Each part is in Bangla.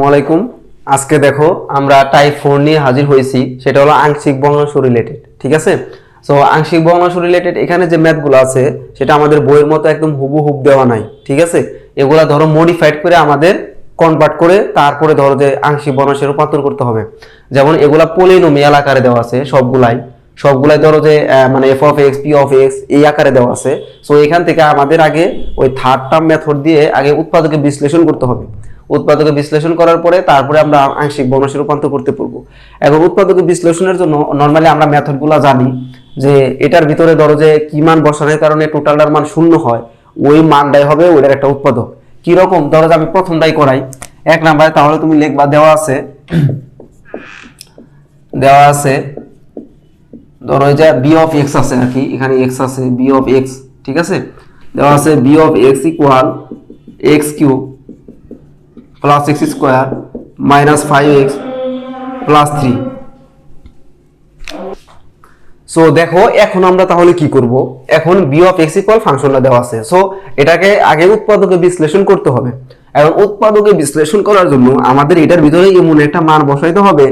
আসসালামাইকুম আজকে দেখো আমরা টাইপ ফোর নিয়ে হাজির হয়েছি, সেটা হলো আংশিক ভগ্নাংশ রিলেটেড ঠিক আছে? সো আংশিক ভগ্নাংশ রিলেটেড এখানে যে ম্যাথগুলো আছে, সেটা আমাদের বইয়ের মতো একদম হুবহুব দেওয়া নাই, ঠিক আছে? এগুলা ধরো মডিফাইড করে আমাদের কনভার্ট করে তারপরে ধরো যে আংশিক ভগ্নাংশে রূপান্তর করতে হবে। যেমন এগুলা পলিনোমিয়াল আকারে দেওয়া আছে সবগুলাই সবগুলাই ধরো যে মানে F of X P of X এই আকারে দেওয়া আছে। সো এখান থেকে আমাদের আগে ওই থার্ড টার্ম মেথড দিয়ে আগে উৎপাদকে বিশ্লেষণ করতে হবে। উৎপাদকে বিশ্লেষণ করার পরে তারপরে আমরা আংশিক ভগ্নাংশে রূপান্তর করতে পারব। এখন উৎপাদকে বিশ্লেষণের জন্য নর্মালি আমরা মেথডগুলো জানি যে এটার ভিতরে ধরো যে কি মান বসানোর কারণে টোটালটার মান শূন্য হয়, ওই মানটাই হবে ওইটার একটা উৎপাদক। কি রকম ধরো যে আমি প্রথমটাই করাই। এক নাম্বারে তাহলে তুমি লিখবা, দেওয়া আছে দেওয়া আছে, ধরো যে বি অফ এক্স আছে আর কি এখানে এক্স আছে বি অফ এক্স ঠিক আছে? দেওয়া আছে B of X equal X cube plus X square minus five X plus three so দেখো, এখন আমরা তাহলে কি করব? এখন বি অফ এক্স ইকুয়াল ফাংশনটা দেওয়া আছে। সো এটাকে আগে উৎপাদকে বিশ্লেষণ করতে হবে। এবং উৎপাদকে বিশ্লেষণ করার জন্য আমাদের এটার ভিতরে এমন একটা মান বসাইতে হবে,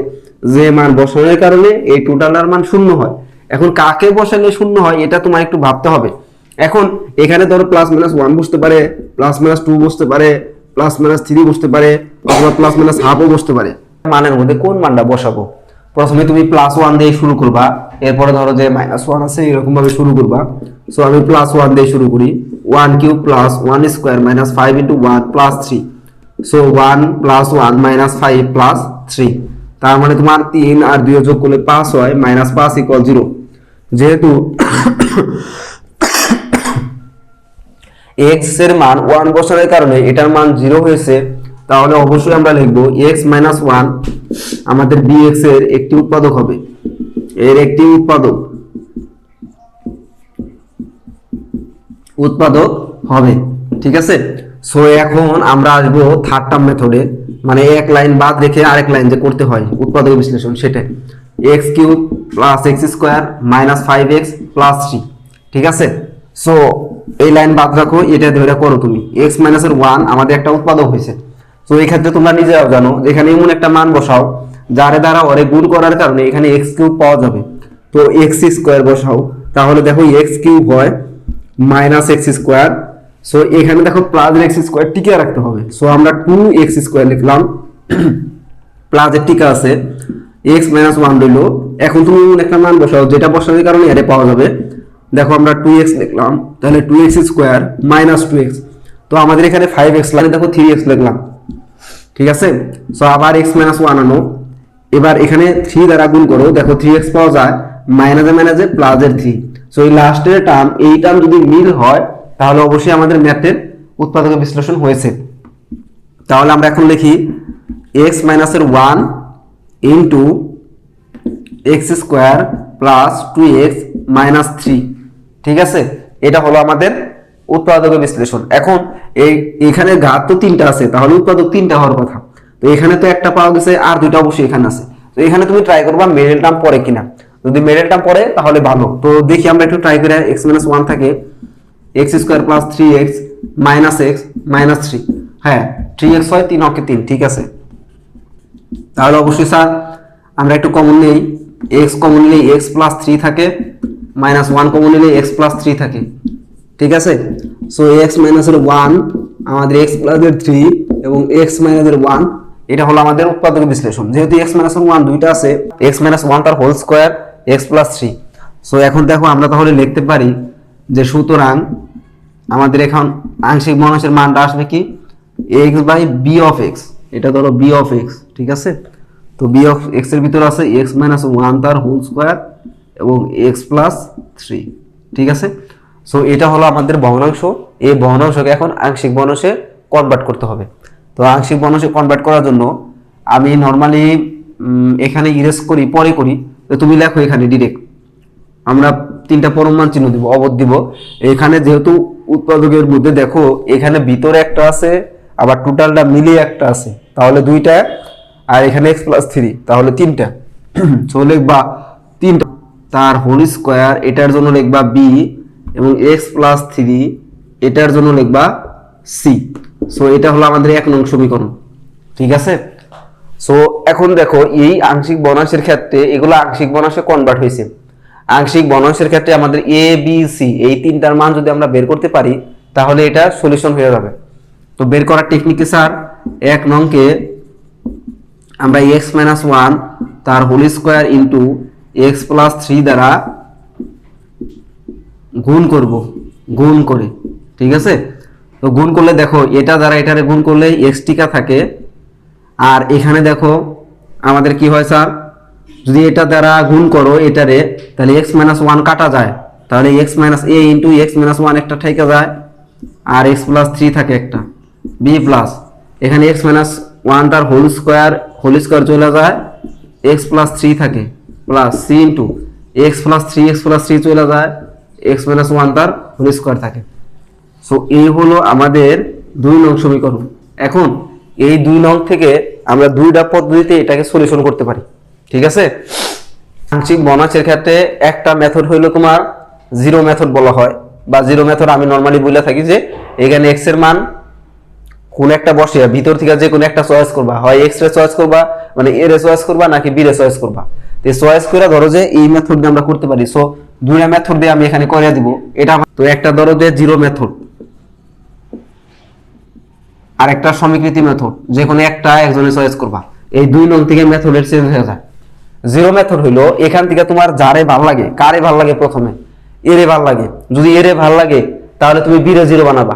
যে মান বসানোর কারণে এই টোটালার মান শূন্য হয়। এখন কাকে বসালে শূন্য হয়, এটা তোমার একটু ভাবতে হবে। এখন এখানে ধরো প্লাস মাইনাস ওয়ান বসতে পারে প্লাস মাইনাস টু বসতে পারে প্লাস মাইনাস থ্রি বসতে পারে, অথবা প্লাস মাইনাস হাফও বসতে পারে। মানের মধ্যে কোন মানটা বসাবো? প্রথমে তুমি প্লাস ওয়ান দিয়ে শুরু করবা, এরপরে ধরো যে মাইনাস ওয়ান আছে এরকম ভাবে শুরু করবা। সো আমি প্লাস ওয়ান দিয়ে শুরু করি। One cube plus one square minus five into one plus three so one plus one minus five plus three তার মানে তোমার তিন আর দুই যোগ করলে পাঁচ হয় মাইনাস পাঁচ ইকুয়াল জিরো যেহেতু এক্সের মান ওয়ান বসানোর কারণে এটার মান জিরো হয়েছে, তাহলে অবশ্যই আমরা লিখব এক্স মাইনাস ওয়ান আমাদের বি এক্সের একটি উৎপাদক হবে। এর একটি উৎপাদক উৎপাদক হবে, ঠিক আছে? সো এখন আমরা আসব থার্ড টার্ম মেথডে মানে এক লাইন বাদ রেখে আরেক লাইন যে করতে হয়, উৎপাদক বিশ্লেষণ সেটা X cube plus X square minus five X plus three ঠিক আছে? সো এই লাইন বাদ রাখো, এটা ধরে করো তুমি। এক্স মাইনাসের ওয়ান আমাদের একটা উৎপাদক হয়েছে। তো এই ক্ষেত্রে তোমরা নিজেরাও জানো যে এখানে এমন একটা মান বসাও, যারে দ্বারা ওরে গুণ করার কারণে এখানে এক্স কিউব পাওয়া যাবে। তো এক্স স্কোয়ার বসাও। তাহলে দেখো এক্স কিউব হয় মাইনাস এক্স স্কোয়ার সো এখানে দেখো প্লাস এক্স স্কোয়ার টিকে রাখতে হবে। সো আমরা টু এক্স স্কোয়ার লিখলাম। প্লাসের টিকা আছে। এক্স মাইনাস ওয়ান রইল। এখন তুমি এমন একটা মান বসাও, যেটা বসানোর কারণে এরে পাওয়া যাবে। দেখো আমরা টু এক্স লিখলাম তাহলে two X square minus two X তো আমাদের এখানে ফাইভ এক্স লাগে দেখো থ্রি এক্স লিখলাম ঠিক আছে? সো আবার এক্স মাইনাস ওয়ান আনো। এবার এখানে থ্রি দ্বারা গুণ করো, দেখো থ্রি এক্স পাওয়া যায় মাইনাসে মাইনাসে প্লাসের থ্রি সো এই লাস্টের টার্ম এই টার্ম যদি মিল হয়, তাহলে অবশ্যই আমাদের ম্যাথের উৎপাদক বিশ্লেষণ হয়েছে। তাহলে আমরা এখন লিখি এক্স মাইনাসের one into X square plus two X minus three ঠিক আছে? এটা হলো আমাদের উৎপাদক বিশ্লেষণ। এখন এই, এখানে ঘাত তো তিনটা আছে, তাহলে উৎপাদক তিনটা হওয়ার কথা। তো এখানে তো একটা পাওয়া গেছে আর দুইটা অবশ্যই এখানে আছে। তো এখানে তুমি ট্রাই করবা মেডেল টার্ম পরে কিনা। যদি মেডেল টার্ম পরে, তাহলে ভালো। তো দেখি আমরা একটু ট্রাই করে এক্স মাইনাস ওয়ান থাকে। X square plus three X minus X minus three হ্যাঁ থ্রি এক্স হয় তিন অকে তিন, ঠিক আছে? তাহলে অবশ্যই স্যার আমরা একটু কমন নেই। এক্স কমন নিলে এক্স প্লাস থ্রি থাকে। মাইনাস ওয়ান কমন নিলে এক্স প্লাস থ্রি থাকে। ঠিক আছে? সো এক্স মাইনাসের ওয়ান আমাদের এক্স প্লাসের থ্রি এবং এক্স মাইনাসের ওয়ান এটা হলো আমাদের উৎপাদক বিশ্লেষণ। যেহেতু এক্স মাইনাসের ওয়ান দুইটা আছে এক্স মাইনাস ওয়ান তার whole square X plus three so এখন দেখো আমরা তাহলে লিখতে পারি যে সুতরাং আমাদের এখন আংশিক ভগ্নাংশের মানটা আসবে কি? X by B of X এটা ধরো বি অফ এক্স ঠিক আছে? তো বি অফ এক্সের ভিতরে আছে এক্স মাইনাস ওয়ান তার হোল স্কোয়ার এবং এক্স প্লাস থ্রি ঠিক আছে? সো এটা হলো আমাদের ভগ্নাংশ। এই ভগ্নাংশকে এখন আংশিক ভগ্নাংশে কনভার্ট করতে হবে। তো আংশিক ভগ্নাংশে কনভার্ট করার জন্য আমি নর্মালি এখানে ইরেজ করি, পরে করি। তো তুমি লেখো এখানে ডিরেক্ট আমরা তিনটা পরমান চিহ্ন দিব, অবধ দিব। এখানে যেহেতু উৎপাদকের মধ্যে দেখো, এখানে ভিতরে একটা আছে, আবার টোটালটা মিলিয়ে একটা আছে। তাহলে দুইটা, আর এখানে এক্স প্লাস থ্রি তাহলে তিনটা। সো লিখবা তিনটা। তার হোল স্কোয়ার এটার জন্য লিখবা বি এবং এক্স প্লাস থ্রি এটার জন্য লিখবা সি সো এটা হলো আমাদের এক নং সমীকরণ। ঠিক আছে? সো এখন দেখো, এই আংশিক বনাংশের ক্ষেত্রে এগুলো আংশিক বনাংশে কনভার্ট হয়েছে। আংশিক বনাংশের ক্ষেত্রে আমাদের এ বি সি এই তিনটার মান যদি আমরা বের করতে পারি, তাহলে এটা সলিউশন হয়ে যাবে। তো বের করার টেকনিকে স্যার? এক নংকে আমরা এক্স মাইনাস ওয়ান তার whole square into X plus three দ্বারা গুণ করব, গুণ করে, ঠিক আছে? তো গুণ করলে দেখো, এটা দ্বারা এটারে গুণ করলে এক্স টিকা থাকে। আর এখানে দেখো, আমাদের কি হয় স্যার? যদি এটা দ্বারা গুণ করো এটারে, তাহলে এক্স মাইনাস ওয়ান কাটা যায়। তাহলে X minus A into X minus one একটা ঠেকে যায়। আর এক্স প্লাস থ্রি থাকে একটা বি প্লাস এখানে এক্স মাইনাস ওয়ান তার হোল স্কোয়ার হোল স্কোয়ার চলে যায় এক্স প্লাস থ্রি থাকে। Plus C into X plus three X plus three চলে যায় এক্স মাইনাস ওয়ান তার হোল স্কোয়ার থাকে। সো এই হলো আমাদের দুই নং সমীকরণ। এখন, এই দুই নং থেকে আমরা দুইটা পদ্ধতিতে এটাকে সলিউশন করতে পারি। ঠিক আছে? আংশিক বনাচের ক্ষেত্রে একটা মেথড হইল তোমার জিরো মেথড বলা হয়। বা জিরো মেথড আমি নর্মালি বলে থাকি যে, এখানে এক্সের মান কোন একটা বসে ভিতর থেকে যে কোনো একটা চয়েস করবা। হয় এক্স রে চয়েস করবা মানে এ রে চয়েস করবা, নাকি বি রে চয়েস করবা। তো চয়েস করে ধরো যে এই মেথড দিয়ে আমরা করতে পারি। সো দুইটা মেথড দিয়ে আমি এখানে করে দিব। এটা তো একটা ধরো যে জিরো মেথড আর একটা সমীকৃতি মেথড যে কোনো একটা একজনে চয়েস করবা। এই দুই নং থেকে মেথডের চেঞ্জ হয়ে যায়। জিরো মেথড হইল, এখান থেকে তোমার যারে ভালো লাগে, কারে ভালো লাগে প্রথমে? এরে ভালো লাগে। যদি এরে ভালো লাগে, তাহলে তুমি বিরে জিরো বানাবা।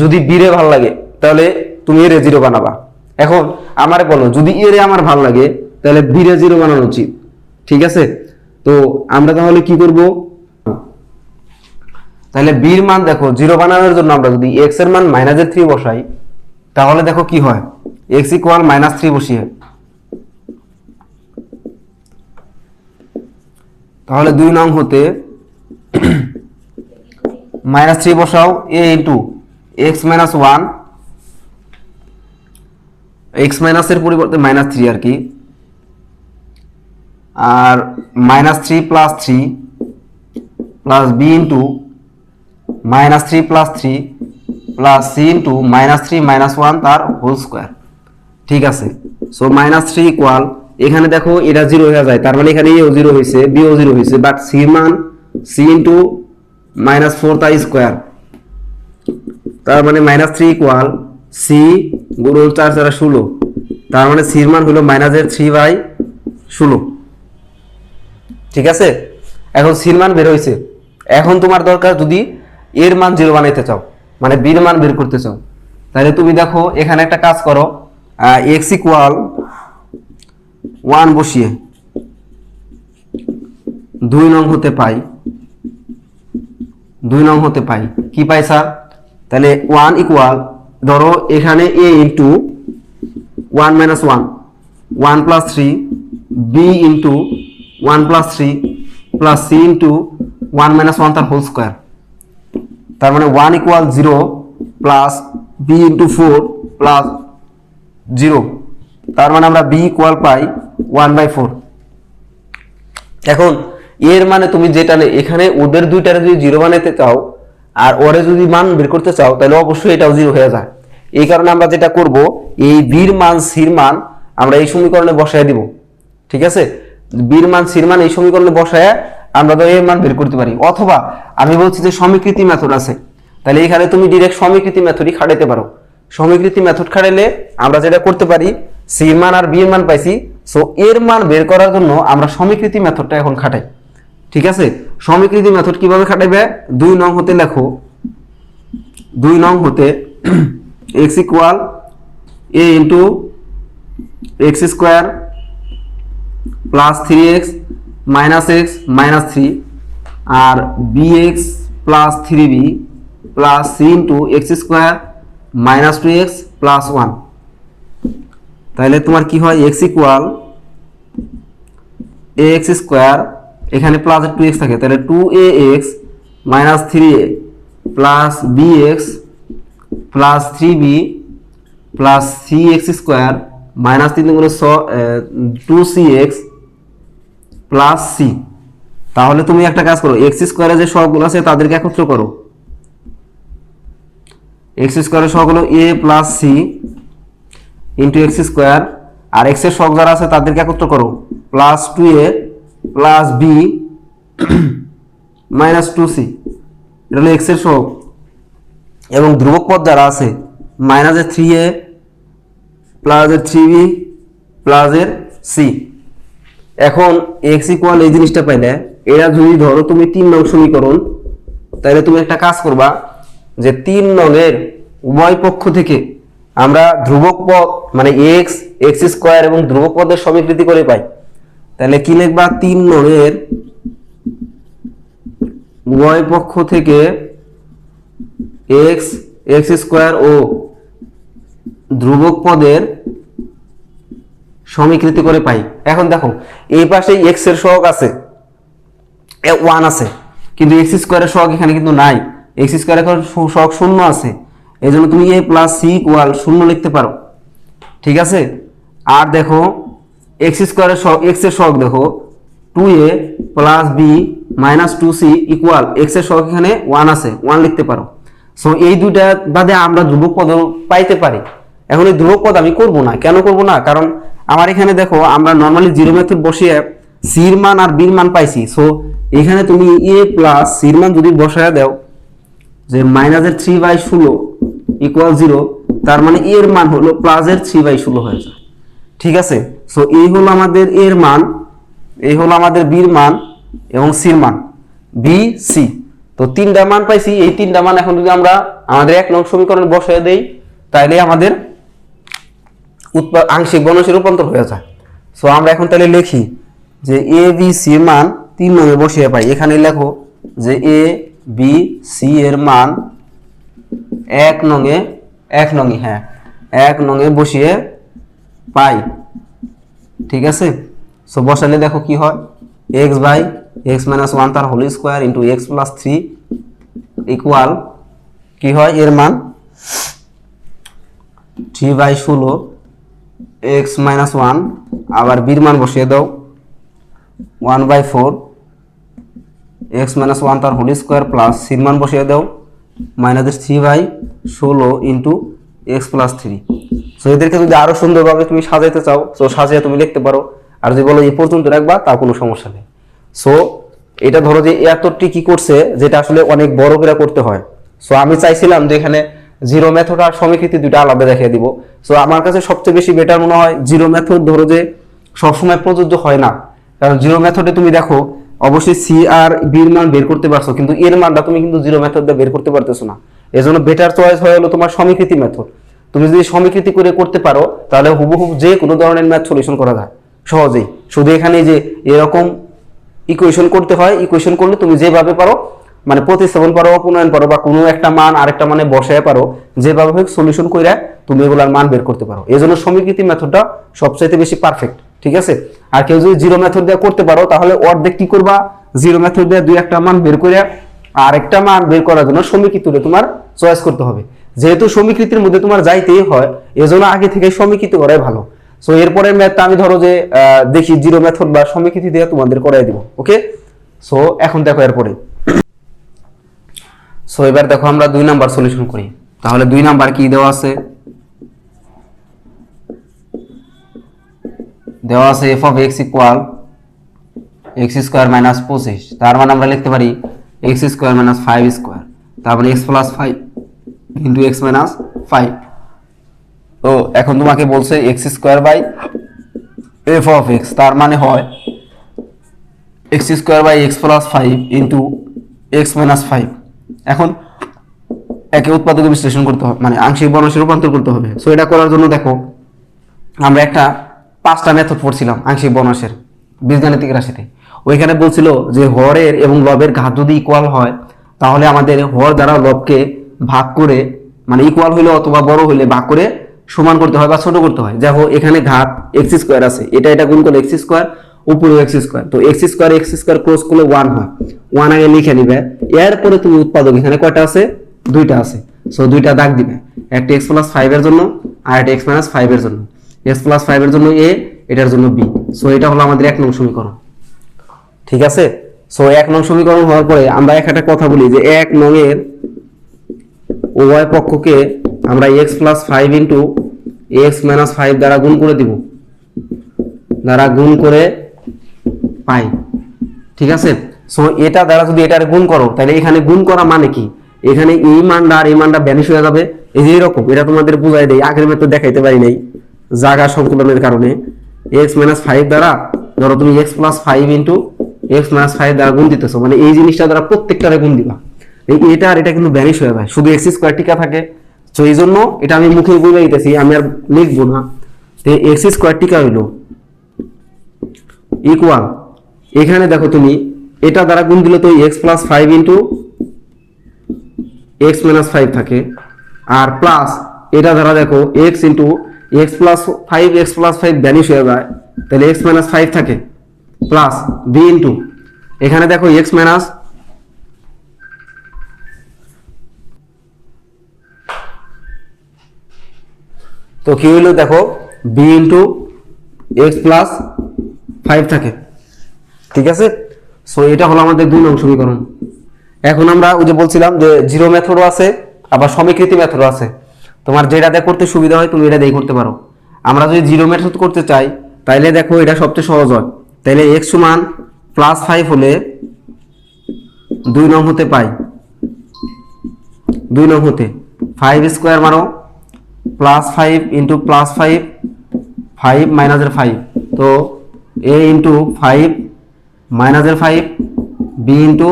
যদি বিরে ভালো লাগে, তাহলে তুমি এরে জিরো বানাবা। এখন আমারে বলো, যদি এরে আমার ভালো লাগে, তাহলে বিরে জিরো বানানো উচিত। ঠিক আছে? তো আমরা তাহলে কি করব? তাহলে বির মান দেখো জিরো বানানোর জন্য আমরা যদি এক্সের মান মাইনাসের থ্রি বসাই, তাহলে দেখো কি হয়? এক্স ইকুয়াল মাইনাস থ্রি বসিয়ে। তাহলে দুই নং হতে মাইনাস থ্রি বসাও A into X minus one X মাইনাসের পরিবর্তে মাইনাস থ্রি আর কি। আর minus three plus three plus B into minus three plus three plus C into minus three minus one তার হোল স্কোয়ার ঠিক আছে? সো মাইনাস থ্রি ইকুয়াল এখানে দেখো এটা জিরো হয়ে যায়, তার মানে এখানে এও জিরো হয়েছে বিও জিরো হয়েছে বাট সি মান সি ইন্টু মাইনাস ফোর তার স্কোয়ার তার মানে মাইনাস থ্রি ইকুয়াল সি গুণন চার চারা ষোলো, তার মানে সির মান হলো মাইনাসের থ্রি বাই ষোলো। ঠিক আছে? এখন সির মান বের হয়েছে এখন তোমার দরকার যদি এর মান জিরো বানাইতে চাও মানে বির মান বের করতে চাও, তাহলে তুমি দেখো, এখানে একটা কাজ করো এক্স ইকুয়াল ওয়ান বসিয়ে দুই নং হতে পাই, দুই নং হতে পাই। কি পাই স্যার তাহলে ওয়ান ইকুয়াল ধরো এখানে A into one minus one one plus three B into one plus three plus C into one minus one তার হোল স্কোয়ার। তার মানে one equal zero plus B into four plus zero. তার মানে আমরা বি ইকুয়াল পাই ওয়ান বাই ফোর। এখন এর মানে তুমি যেটা এখানে ওদের দুইটারে যদি জিরো বানাইতে চাও আর ওরে যদি মান বের করতে চাও, তাহলে অবশ্যই এটাও জিরো হয়ে যায়। এই কারণে আমরা যেটা করব, এই বির মান, সির মান আমরা এই সমীকরণে বসায় দিব। ঠিক আছে? বির মান সির মান এই সমীকরণে বসায় আমরা তো এর মান বের করতে পারি। অথবা আমি বলছি যে সমীকৃতি মেথড আছে। তাহলে এখানে তুমি ডিরেক্ট সমীকৃতি মেথডই খাটাইতে পারো। সমীকৃতি মেথড খাটাইলে আমরা যেটা করতে পারি সির মান আর বির মান পাইছি। সো এর মান বের করার জন্য আমরা সমীকৃতি মেথডটা এখন খাটাই। ঠিক আছে? সমীকৃতি মেথড কীভাবে খাটাইবে? দুই নং হতে লেখো। দুই নং হতে X equal A into X square plus three X minus X minus three R B X plus three B plus C into X square minus two X plus one তাহলে তোমার কি হয়? X equal A X square এখানে প্লাস টু এক্স থাকে। তাহলে two A X minus three A plus B X plus three B plus C X square minus তিনগুলো two C X plus C তাহলে তুমি একটা কাজ করো এক্স স্কোয়ারে যে সবগুলো আছে তাদেরকে একত্র করো। এক্স স্কোয়ারের সহগ হলো A plus C into X square আর এক্সের সহগ যারা আছে তাদেরকে একত্র করো। Plus two A plus B minus two C এটা হলো এক্সের সহগ এবং ধ্রুবক পদ যারা আছে মাইনাসের থ্রি এ প্লাসের থ্রি বি, প্লাসের সি। এখন এক্স ইকুয়াল এই জিনিসটা পাইলে, এরা যদি ধরো তুমি তিন নং সমীকরণ তাহলে তুমি একটা কাজ করবা যে তিন নংয়ের উভয় পক্ষ থেকে আমরা ধ্রুবক পদ মানে এক্স এক্স স্কোয়ার এবং ধ্রুবক পদের সমীকৃতি করে পাই। তাহলে কি লিখবা? তিন নংয়ের উভয় পক্ষ থেকে এক্স এক্স স্কোয়ার ও ধ্রুবক পদের সমীকৃতি করে পাই। এখন দেখো, এই পাশে এক্সের সহগ আছে ওয়ান আছে, কিন্তু এক্স স্কোয়ারের সহগ এখানে কিন্তু নাই। এক্স স্কোয়ার এখন সহগ শূন্য আছে এই জন্য তুমি এ প্লাস সি ইকুয়াল শূন্য লিখতে পারো। ঠিক আছে? আর দেখো এক্স স্কোয়ারের সহগ এক্সের সহগ দেখো two A plus B minus two C equal এক্সের সহগ এখানে ওয়ান আছে ওয়ান লিখতে পারো। সো এই দুইটা বাদে আমরা ধ্রুবক পদ পাইতে পারি। এখন এই ধ্রুবক পদ আমি করব না। কেন করব না? কারণ আমার এখানে দেখো, আমরা নর্মালি জিরো মেথড বসিয়ে সির মান আর বির মান পাইছি। সো এখানে তুমি এ প্লাস সির মান যদি বসায় দাও, যে মাইনাসের থ্রি বাই ষোলো ইকুয়াল জিরো তার মানে এর মান হলো প্লাসের থ্রি বাই ষোলো হয়ে যায়। ঠিক আছে? সো এই হলো আমাদের এর মান, এই হলো আমাদের বির মান এবং সির মান। বি সি তো তিনটা মান পাইছি। এই তিনটা মান এখন যদি আমরা আমাদের এক নং সমীকরণে বসায় দেই তাহলে আমাদের উৎপা আংশিক বনসে রূপান্তর হয়ে যায়। সো আমরা এখন তাহলে লিখি যে এ বি সি মান তিন নঙে বসিয়ে পাই। এখানে লেখো যে এ বি সি এর মান এক নঙে এক নঙে হ্যাঁ এক নঙে বসিয়ে পাই। ঠিক আছে? সো বসালে দেখো কি হয়? X by X minus one তার whole square into X plus three equal কি হয়? এর মান থ্রি বাই ষোলো এক্স মাইনাস ওয়ান আবার বির মান বসিয়ে দাও। One by four X minus one তার হোল স্কোয়ার প্লাস সির মান বসিয়ে দাও। মাইনাস থ্রি বাই ষোলো into X plus three so এদেরকে যদি আরও সুন্দরভাবে তুমি সাজাইতে চাও সো সাজিয়ে তুমি লিখতে পারো। আর যদি বলো এই পর্যন্ত রাখবা তা কোনো সমস্যা নেই। সো এটা ধরো যে এতটি কি করছে, যেটা আসলে অনেক বড় করে করতে হয়। সো আমি চাইছিলাম যে এখানে জিরো মেথড আর সমীকৃতি দুইটা আলাদা দেখিয়ে দিব। সো আমার কাছে সবচেয়ে বেশি বেটার মনে হয় জিরো মেথড ধরো যে সবসময় প্রযোজ্য হয় না। কারণ জিরো মেথডে তুমি দেখো, অবশ্যই সি আর বির মান বের করতে পারছ, কিন্তু এর মানটা তুমি কিন্তু জিরো মেথড দিয়ে বের করতে পারতেছো না। এজন্য বেটার চয়েস হয়ে হলো তোমার সমীকৃতি মেথড তুমি যদি সমীকৃতি করে করতে পারো, তাহলে হুবহুব যে কোনো ধরনের ম্যাথ সলিউশন করা যায়। সহজেই। শুধু এখানে যে এরকম ইকুয়েশন করতে হয় ইকুয়েশন করলে তুমি যেভাবে পারো মানে প্রতিস্থাপন পারো অপনয়ন পারো বা কোনো একটা মান আরেকটা মানে বসায় পারো, যেভাবে হোক সলিউশন করে তুমি এগুলার মান বের করতে পারো। এই জন্য সমীকৃতি মেথডটা সবচাইতে বেশি পারফেক্ট ঠিক আছে? আর কেউ যদি জিরো মেথড দিয়ে করতে পারো, তাহলে অর্ধেক কি করবা? জিরো মেথড দিয়ে দুই একটা মান বের করে আরেকটা মান বের করার জন্য সমীকৃতিটা তোমার চয়েস করতে হবে। যেহেতু সমীকৃতির মধ্যে তোমার যাইতেই হয়, এজন্য আগে থেকে সমীকৃতি করাই ভালো। সো এরপরের ম্যাথটা আমি ধরো যে দেখি জিরো মেথড বা সমীকৃতি দিয়ে তোমাদের করাই দিব ওকে সো এখন দেখো এরপরে। সো এবার দেখো আমরা দুই নাম্বার সলিউশন করি। তাহলে দুই নাম্বার কি দেওয়া আছে? দেওয়া আছে F of X equal X square minus পঁচিশ। তার মানে আমরা লিখতে পারি X square minus five square তারপরে X plus five into X minus five তো এখন তোমাকে বলছে X square by F of X তার মানে হয় X square by X plus five into X minus five এখন একে উৎপাদকে বিশ্লেষণ করতে হবে মানে আংশিক বর্ণসে রূপান্তর করতে হবে। সো এটা করার জন্য দেখো, আমরা একটা পাঁচটা মেথড পড়ছিলাম আংশিক বর্ণসের বীজগাণিতিক রাশিতে। ওইখানে বলছিল যে হরের এবং লবের ঘাত যদি ইকুয়াল হয়, তাহলে আমাদের হর দ্বারা লবকে ভাগ করে মানে ইকুয়াল হইলে অথবা বড় হইলে ভাগ করে সমান করতে হয় বা ছোট করতে হয়। দেখো, এখানে ঘাত এক্স স্কোয়ার আছে, এটা এটা গুণ করলে এক্স স্কোয়ার উপরে এক্স স্কোয়ার তো x square x square cross করলে ওয়ান হয়। ওয়ান আগে লিখে নিবে। এরপরে তুমি উৎপাদক, এখানে কয়টা আছে? দুইটা আছে। সো দুইটা দাগ দিবে। একটা এক্স প্লাস ফাইভের জন্য আর একটা এক্স মাইনাস ফাইভের জন্য। এক্স প্লাস ফাইভের জন্য এ এটার জন্য বি সো এটা হলো আমাদের এক নং সমীকরণ। ঠিক আছে? সো এক নং সমীকরণ হওয়ার পরে আমরা এক একটা কথা বলি যে এক নং এর উভয় পক্ষকে আমরা x plus five into x minus five দ্বারা গুণ করে দিব। দ্বারা গুণ করে পাই। ঠিক আছে? সো এটা দ্বারা যদি এটার গুণ করো, তাহলে এখানে গুণ করা মানে কি? এখানে এই মানটা আর এই মানটা ব্যানিশ হয়ে যাবে। এই যে এরকম, এটা তোমাদের বুঝাই দেয় আগের মতো দেখাইতে পারি নাই। জায়গা সংকুলনের কারণে। এক্স মাইনাস ফাইভ দ্বারা, ধরো তুমি x plus five into x minus five দ্বারা গুণ দিতেছো মানে এই জিনিসটা দ্বারা প্রত্যেকটারে গুণ দিবা। এই এটা আর এটা কিন্তু ব্যানিশ হয়ে যায়, শুধু এক্স স্কোয়ার টিকা থাকে। তো এই জন্য এটা আমি মুখে বলে দিতেছি, আমি আর লিখব না। তো এক্স স্কোয়ার টিকা হইল ইকুয়াল এখানে দেখো তুমি, এটা দ্বারা গুণ দিলে তো x plus five into x minus five থাকে। আর প্লাস এটা দ্বারা দেখো x into x plus five x plus five vanish হয়ে যায়, তাহলে এক্স মাইনাস ফাইভ থাকে। প্লাস বি ইন্টু এখানে দেখো এক্স মাইনাস তো কি হইল দেখো B into x plus five থাকে। ঠিক আছে? সো এটা হলো আমাদের দুই নং সমীকরণ। এখন আমরা ওই যে বলছিলাম যে জিরো মেথডও আছে, আবার সমীকৃতি মেথডও আছে। তোমার যেটাতে করতে সুবিধা হয়, তুমি এটা দিয়ে করতে পারো। আমরা যদি জিরো মেথড করতে চাই, তাইলে দেখো এটা সবচেয়ে সহজ হয়। তাইলে এক্স সমান প্লাস ফাইভ হলে দুই নং হতে পাই। দুই নং হতে ফাইভ স্কোয়ার মারো plus five into plus five five মাইনাসের ফাইভ তো এ ইন্টু ফাইভ মাইনাসের five B into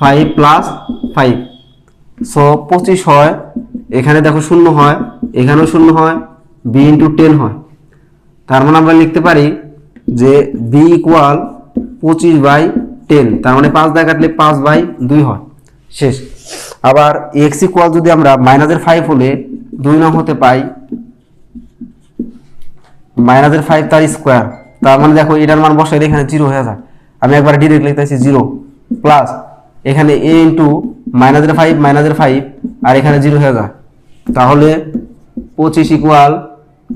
five plus five so পঁচিশ হয়, এখানে দেখো শূন্য হয়, এখানেও শূন্য হয় বি ইন্টু টেন হয়। তার মানে আমরা লিখতে পারি যে বি ইকুয়াল পঁচিশ বাই টেন তার মানে পাঁচ দিয়ে কাটলে পাঁচ বাই দুই হয়। শেষ। আবার এক্স ইকুয়াল যদি আমরা মাইনাসের ফাইভ হলে দুই নং হতে পাই মাইনাসের ফাইভ তার স্কোয়ার তার মানে দেখো এটার মান বসাই এখানে জিরো হয়ে যায়। আমি একবার ডিরেক্ট লিখতেছি জিরো প্লাস এখানে এ ইন্টু মাইনাসের ফাইভ মাইনাসের ফাইভ আর এখানে জিরো হয়ে যায়। তাহলে পঁচিশ ইকুয়াল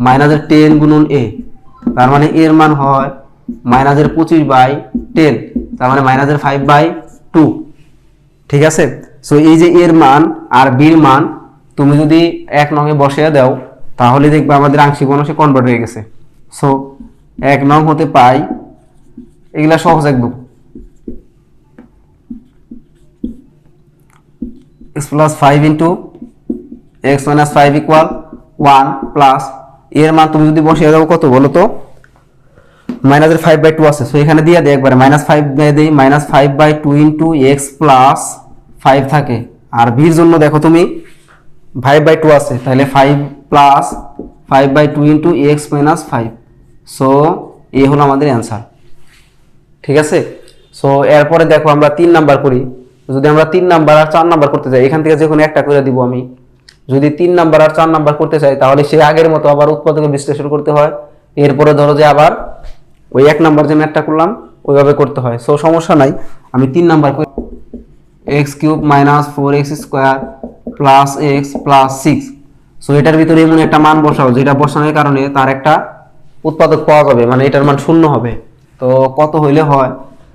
মাইনাসের টেন গুণন এ তার মানে এর মান হয় মাইনাসের পঁচিশ বাই টেন তার মানে মাইনাসের ফাইভ বাই টু ঠিক আছে? সো এই যে এর মান আর বির মান, তুমি যদি এক নঙে বসিয়ে দাও, তাহলে দেখবে আমাদের আংশিক মানুষে কনভার্ট হয়ে গেছে। সো এক নং হতে পাই এগুলা সহজ একদম। X plus five into x minus five equal one plus এর মান তুমি যদি বসে দাও কত বলো তো? মাইনাসের ফাইভ বাই টু আছে। সো এখানে দিয়ে দেয় একবারে। মাইনাস ফাইভ দিয়ে দিই minus five by two into x plus five থাকে। আর ভির জন্য দেখো তুমি ফাইভ বাই টু আছে। তাহলে five plus five by two into x minus five so এ হলো আমাদের অ্যান্সার ঠিক আছে? সো এরপরে দেখো আমরা তিন নাম্বার করি। যদি আমরা তিন নাম্বার আর চার নাম্বার করতে চাই, এখান থেকে যে কোনো একটা করে দিব আমি। যদি তিন নাম্বার আর চার নাম্বার করতে চাই, তাহলে সে আগের মতো আবার উৎপাদকে বিশ্লেষণ করতে হয়। এরপরে ধরো যে আবার ওই এক নাম্বার যে ম্যাথটা করলাম, ওইভাবে করতে হয়। সো সমস্যা নাই। আমি তিন নাম্বার করি। X cube minus four x square plus x plus six. So এটার ভিতরে এমন একটা মান বসাও, যেটা বসানোর কারণে তার একটা উৎপাদক পাওয়া যাবে মানে এটার মান শূন্য হবে। তো কত হইলে হয়?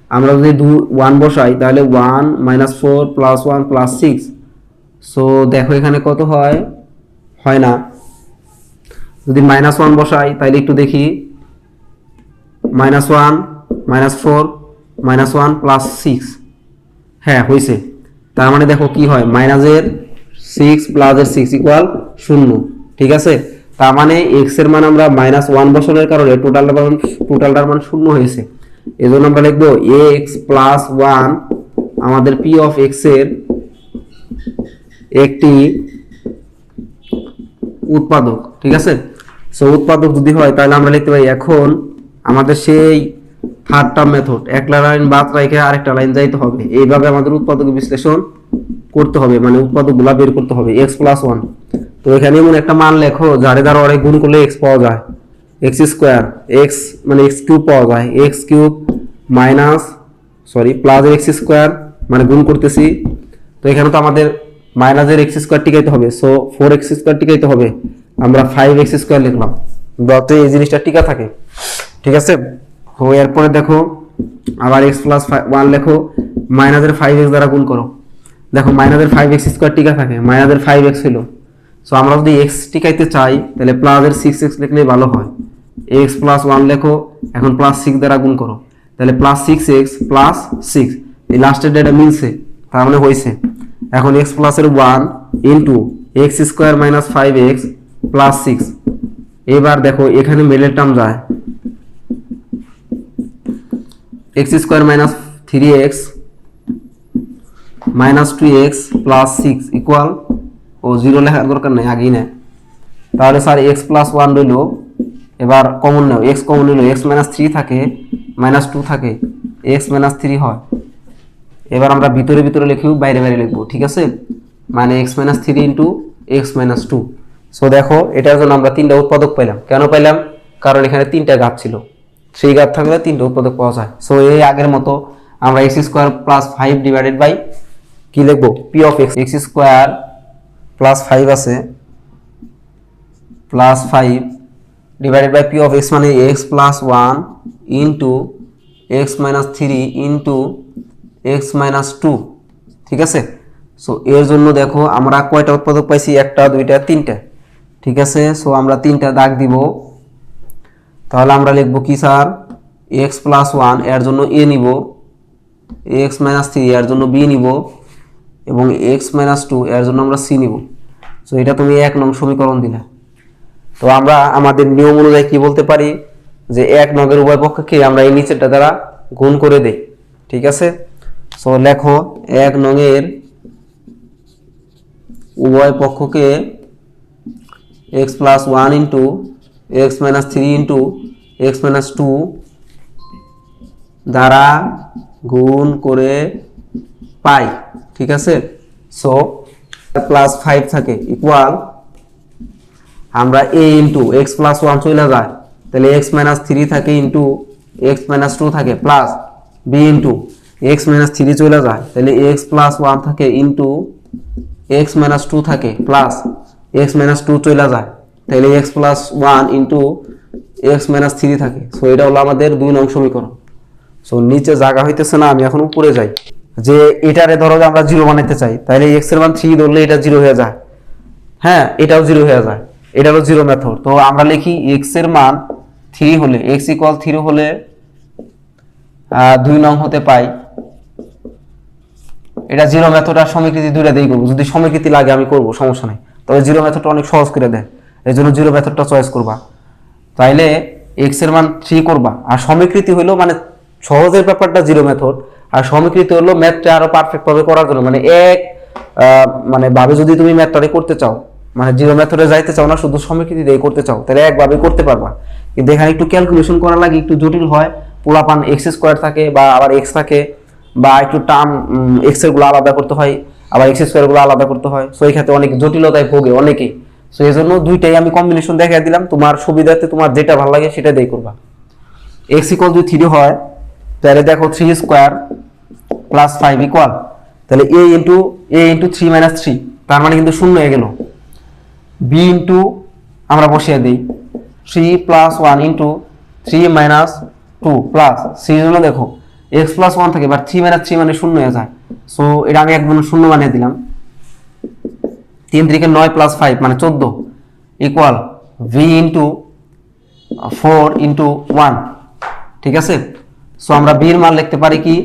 আমরা যদি দু ওয়ান বসাই, তাহলে one minus four plus one plus six so দেখো এখানে কত হয়? হয় না। যদি মাইনাস ওয়ান বসাই, তাহলে একটু দেখি। Minus one minus four minus one plus six হ্যাঁ হয়েছে তার মানে দেখো কি হয়? মাইনাসের সিক্স প্লাসের সিক্স ইকুয়াল শূন্য। ঠিক আছে? তার মানে এক্সের মান আমরা মাইনাস ওয়ান বসানোর কারণে টোটালটার মান টোটালটার মান শূন্য হয়েছে। এই জন্য আমরা লিখব এক্স প্লাস ওয়ান আমাদের পি অফ এক্সের একটি উৎপাদক, ঠিক আছে? সো উৎপাদক যদি হয়, তাহলে আমরা লিখতে পারি এখন আমাদের সেই থার্ড টার্ম মেথড একটা লাইন বাদ রেখে আরেকটা লাইন যাইতে হবে। এইভাবে আমাদের উৎপাদক বিশ্লেষণ করতে হবে মানে উৎপাদকগুলা বের করতে হবে এক্স প্লাস ওয়ান তো এখানে এমন একটা মান লেখো, যারে দ্বারা অনেক গুণ করলে এক্স পাওয়া যায়। এক্স স্কোয়ার এক্স মানে এক্স কিউব পাওয়া যায়। X cube minus sorry plus x square মানে গুণ করতেছি। তো এখানে তো আমাদের মাইনাসের এক্স স্কোয়ার টিকাইতে হবে। সো ফোর এক্স স্কোয়ার টিকাইতে হবে। আমরা ফাইভ এক্স স্কোয়ার লিখলাম। যাতে এই জিনিসটা টিকা থাকে। ঠিক আছে? তো এরপরে দেখো, আবার এক্স প্লাস ওয়ান লেখো। মাইনাসের ফাইভ এক্স দ্বারা গুণ করো। দেখো মাইনাসের ফাইভ এক্স স্কোয়ার টিকা থাকে। মাইনাসের ফাইভ এক্স হলো সো আমরা যদি এক্স টিকাইতে চাই, তাহলে প্লাসের সিক্স এক্স লিখলেই ভালো হয়। এক্স প্লাস ওয়ান লেখো, এখন প্লাস সিক্স দ্বারা গুণ করো। তাহলে plus six x plus six এই লাস্টের ডেটা মিলছে, তার মানে হয়েছে এখন এক্স প্লাসের one into x square minus five x plus six এবার দেখো, এখানে মেলের টার্ম যায়। X square minus three x minus two x plus six equal ও জিরো লেখার দরকার নেই, আগেই নেয় তাহলে স্যার এক্স প্লাস ওয়ান রইল, এবার কমন নেও এক্স কমন নিল এক্স মাইনাস থ্রি থাকে মাইনাস টু থাকে এক্স মাইনাস থ্রি হয়। এবার আমরা ভিতরে ভিতরে লিখেও বাইরে বাইরে লিখব, ঠিক আছে? মানে x minus three into x minus two so দেখো, এটার জন্য আমরা তিনটা উৎপাদক পেলাম কেন পেলাম কারণ এখানে তিনটা গাছ ছিল। সেই গাছ থাকলে তিনটা উৎপাদক পাওয়া যায়। সো এই আগের মতো আমরা x square plus five divided by কি লিখব? P of x x square plus five আছে plus five divided by P of x মানে x plus one into x minus three into x minus two ঠিক আছে? সো এর জন্য দেখো আমরা কয়টা উৎপাদক পাইছি? একটা, দুইটা, তিনটা, ঠিক আছে? সো আমরা তিনটা দাগ দিব। তাহলে আমরা লিখব কি স্যার? এক্স প্লাস ওয়ানের জন্য এ নিব। এক্স মাইনাস থ্রি এর জন্য বি নিব। এবং এক্স মাইনাস টু এর জন্য আমরা সি নিব। সো এটা তুমি এক নং সমীকরণ দিলে। তো আমরা আমাদের নিয়ম অনুযায়ী কি বলতে পারি? যে এক নগের উভয় পক্ষকে আমরা এই নিচেরটা দ্বারা গুণ করে দেই। ঠিক আছে? সো লেখো, এক নঙের উভয় পক্ষকে x plus one into x minus three into x minus two দ্বারা গুণ করে পাই। ঠিক আছে? সো প্লাস ফাইভ থাকে ইকুয়াল আমরা A into x plus one চলে যায়। তাহলে এক্স মাইনাস থ্রি থাকে ইন্টু এক্স মাইনাস টু থাকে plus B into x minus three চলে যায়। তাহলে এক্স প্লাস ওয়ান থাকে ইন্টু এক্স মাইনাস টু থাকে প্লাস এক্স মাইনাস টু চলে যায়। তাহলে x plus one into x minus three থাকে। সো এটা হলো আমাদের দুই নং সমীকরণ। সো নিচে জায়গা হইতেছে না, আমি এখন উপরে যাই। যে এটারে ধরো যে আমরা জিরো বানাইতে চাই তাহলে এক্সের মান থ্রি ধরলে এটা জিরো হয়ে যায়। হ্যাঁ এটাও জিরো হয়ে যায়। এটা হলো জিরো মেথড তো আমরা লিখি এক্সের মান থ্রি হলে এক্স ইকুয়াল থ্রি হলে দুই নং হতে পাই। এটা জিরো মেথড আর সমীকৃতি দুইটা দিয়ে করব। যদি সমীকৃতি লাগে আমি করব, সমস্যা নেই। তবে জিরো মেথডটা অনেক সহজ করে দেয়। এই জন্য জিরো মেথডটা চয়েস করবা। তাইলে এক্সের মান থ্রি করবা। আর সমীকৃতি হলো মানে সহজের ব্যাপারটা জিরো মেথড আর সমীকৃতি হলো ম্যাথটা আরও পারফেক্ট ভাবে করার জন্য। মানে এক মানে ভাবে যদি তুমি ম্যাথটারে করতে চাও মানে জিরো মেথডে যাইতে চাও না, শুধু সমীকৃতি দিয়ে করতে চাও, তাহলে একভাবে করতে পারবা। কিন্তু এখানে একটু ক্যালকুলেশন করা লাগে, একটু জটিল হয়। পোলাপান এক্স স্কোয়ার থাকে বা আবার এক্স থাকে বা একটু টার্ম এক্সেরগুলো আলাদা করতে হয়, আবার এক্স স্কোয়ারগুলো আলাদা করতে হয়। সো এই ক্ষেত্রে অনেক জটিলতায় ভোগে অনেকেই সো এই জন্য দুইটাই আমি কম্বিনেশন দেখাই দিলাম। তোমার সুবিধাতে তোমার যেটা ভালো লাগে সেটা দিয়ে করবা। এক্স ইকুয়াল যদি থ্রি হয়। তাহলে দেখো three square plus five equal তাহলে A into A into three minus three তার মানে কিন্তু শূন্য হয়ে গেল। বি ইন্টু আমরা বসিয়ে দিই three plus one into three minus two plus সেই জন্য দেখো এক্স প্লাস ওয়ান থাকে বা থ্রি মাইনাস থ্রি মানে শূন্য হয়ে যায়। সো এটা আমি একদম শূন্য বানিয়ে দিলাম। তিন থেকে নয় প্লাস ফাইভ মানে চোদ্দ equal B into four into one ঠিক আছে? সো আমরা বির মান লিখতে পারি কি?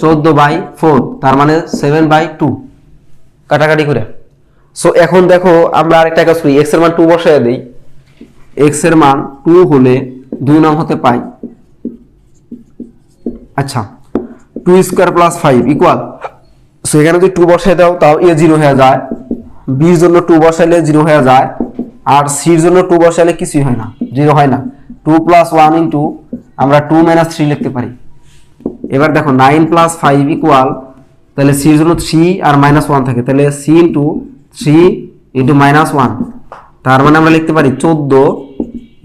চোদ্দ বাই ফোর তার মানে সেভেন বাই টু কাটাকাটি করে। সো এখন দেখো আমরা আরেকটা কাজ করি। এক্সের মান টু বসায় দিই। এক্সের মান টু হলে দুই নং হতে পাই। আচ্ছা two square plus five equal so এখানে যদি টু বসায় দাও, তাও এ জিরো হয়ে যায়। বির জন্য টু বসাইলে জিরো হয়ে যায়। আর সির জন্য টু বসাইলে কিছুই হয় না। জিরো হয় না। টু প্লাস ওয়ান ইন্টু আমরা টু মাইনাস থ্রি লিখতে পারি। এবার দেখো নাইন প্লাস ফাইভ ইকুয়াল তাহলে সির জন্য থ্রি আর মাইনাস ওয়ান থাকে। তাহলে C into three into minus one তার মানে আমরা লিখতে পারি চোদ্দ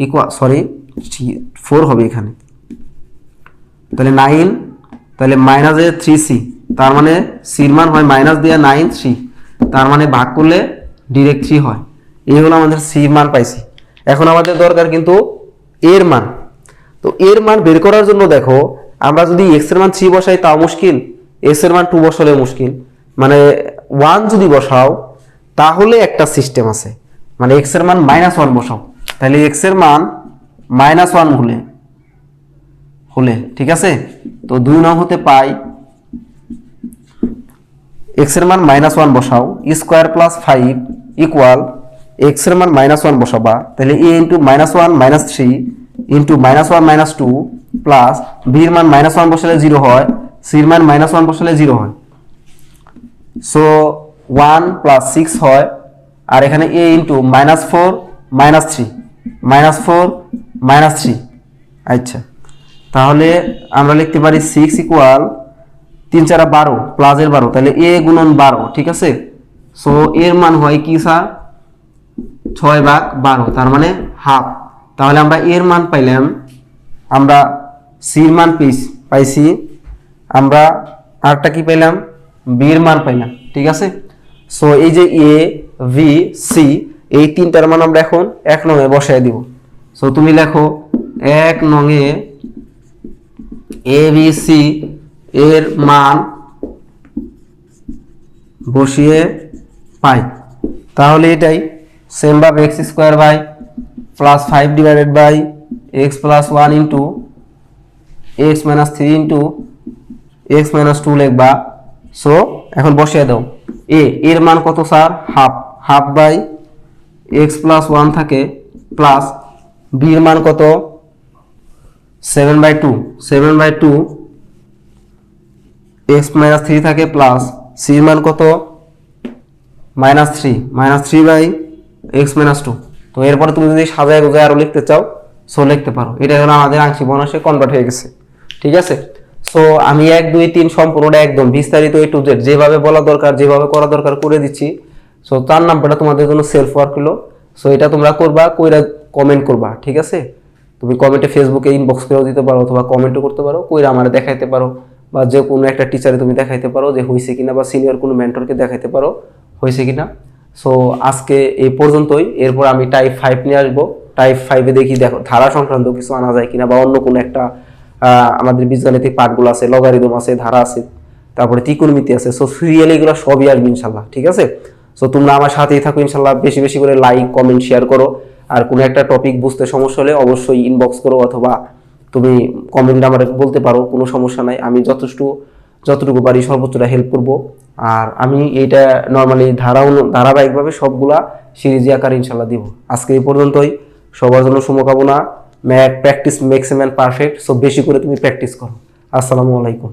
ইকুয়াল সরি ফোর হবে এখানে। তাহলে নাইন তাহলে মাইনাসে থ্রি সি তার মানে সির মান হয় মাইনাস দিয়ে নাইন থ্রি তার মানে ভাগ করলে ডিরেক্ট থ্রি হয়। এই হলো আমাদের সি মান পাইছি। এখন আমাদের দরকার কিন্তু এর মান। তো এর মান বের করার জন্য দেখো, আমরা যদি এক্সের মান থ্রি বসাই, তাও মুশকিল। এক্সের মান টু বসালে মুশকিল। মানে ওয়ান যদি বসাও, তাহলে একটা সিস্টেম আছে। মানে এক্সের মান মাইনাস ওয়ান বসাও। তাহলে এক্সের মান মাইনাস ওয়ান হলে হলে, ঠিক আছে? তো দুই নং হতে পাই এক্সের মান মাইনাস ওয়ান বসাও স্কোয়ার প্লাস ফাইভ ইকুয়াল এক্সের মান মাইনাস ওয়ান বসাবা, তাহলে A into minus one minus three into minus one minus two plus বির মান মাইনাস ওয়ান বসালে জিরো হয় সির মান মাইনাস ওয়ান বসালে জিরো হয়। সো ওয়ান প্লাস সিক্স হয়, আর এখানে A into minus four minus three minus four minus three আচ্ছা তাহলে আমরা লিখতে পারি সিক্স ইকুয়াল তিন চারা বারো প্লাসের বারো, তাহলে এ গুণন বারো, ঠিক আছে? সো এর মান হয় কি স্যার ছয় ভাগ বারো, তার মানে হাফ তাহলে আমরা এর মান পাইলাম, আমরা সির মান পেয়েছি, পাইছি, আমরা আরটা কি পেলাম বির মান পাইলাম, ঠিক আছে? সো এই যে এ ভি সি এই তিনটার মান আমরা এখন এক নঙে বসাই দিব। সো তুমি লেখো এক নঙে এ বি সি এর মান বসিয়ে পাই। তাহলে এটাই সেম ভাবে x square by plus five divided by x plus one into x minus three into x minus two লিখবা। সো এখন বসিয়ে দাও। এ এর মান কত sir half half by x plus one থাকে প্লাস বি মান কত? Seven by two seven by two x minus three থাকে প্লাস সির মান কত? Minus three minus three by x minus two তো এরপরে তুমি যদি সাজায় গোজায় আরও লিখতে চাও সো লিখতে পারো। এটা হলো আমাদের আংশিক বনাসে কনভার্ট হয়ে গেছে। ঠিক আছে? সো আমি এক, দুই, তিন সম্পূর্ণটা একদম বিস্তারিত এ টু জেড যেভাবে বলা দরকার, যেভাবে করা দরকার করে দিচ্ছি। সো তার নাম্বারটা তোমাদের জন্য সেলফ ওয়ার্ক হলো। সো এটা তোমরা করবা, কইরা কমেন্ট করবা, ঠিক আছে? তুমি কমেন্টে ফেসবুকে ইনবক্স করেও দিতে পারো অথবা কমেন্টও করতে পারো, কইরা আমার দেখাইতে পারো। বা যে কোনো একটা টিচারে তুমি দেখাইতে পারো যে হয়েছে কিনা বা সিনিয়র কোনো মেন্টরকে দেখাইতে পারো হয়েছে কিনা। সো আজকে এই পর্যন্তই। এরপর আমি টাইপ ফাইভ নিয়ে আসব। টাইপ ফাইভে দেখি, দেখো, ধারা সংক্রান্ত কিছু আনা যায় কিনা বা অন্য কোনো একটা আমাদের বীজগাণিতিক পাঠগুলো আছে লগারিদম আছে, ধারা আছে, তারপরে ত্রিকোণমিতি আছে। সো সিরিয়াল এগুলো সবই আসবে ইনশাল্লাহ ঠিক আছে? সো তোমরা আমার সাথেই থাকো ইনশাল্লাহ বেশি বেশি করে লাইক কমেন্ট শেয়ার করো। আর কোনো একটা টপিক বুঝতে সমস্যা হলে অবশ্যই ইনবক্স করো অথবা তুমি কমেন্ট আমার বলতে পারো, কোনো সমস্যা নাই। আমি যথেষ্ট যতটুকু পারি সর্বোচ্চটা হেল্প করব। আর আমি এইটা নর্মালি ধারা ধারাবাহিকভাবে সবগুলা সিরিজ আকার ইনশাল্লাহ দিব। আজকে এই পর্যন্তই। সবার জন্য শুভকামনা। ম্যাক প্র্যাকটিস মেক্স পারফেক্ট সব বেশি করে তুমি প্র্যাকটিস করো। আসসালামু আলাইকুম।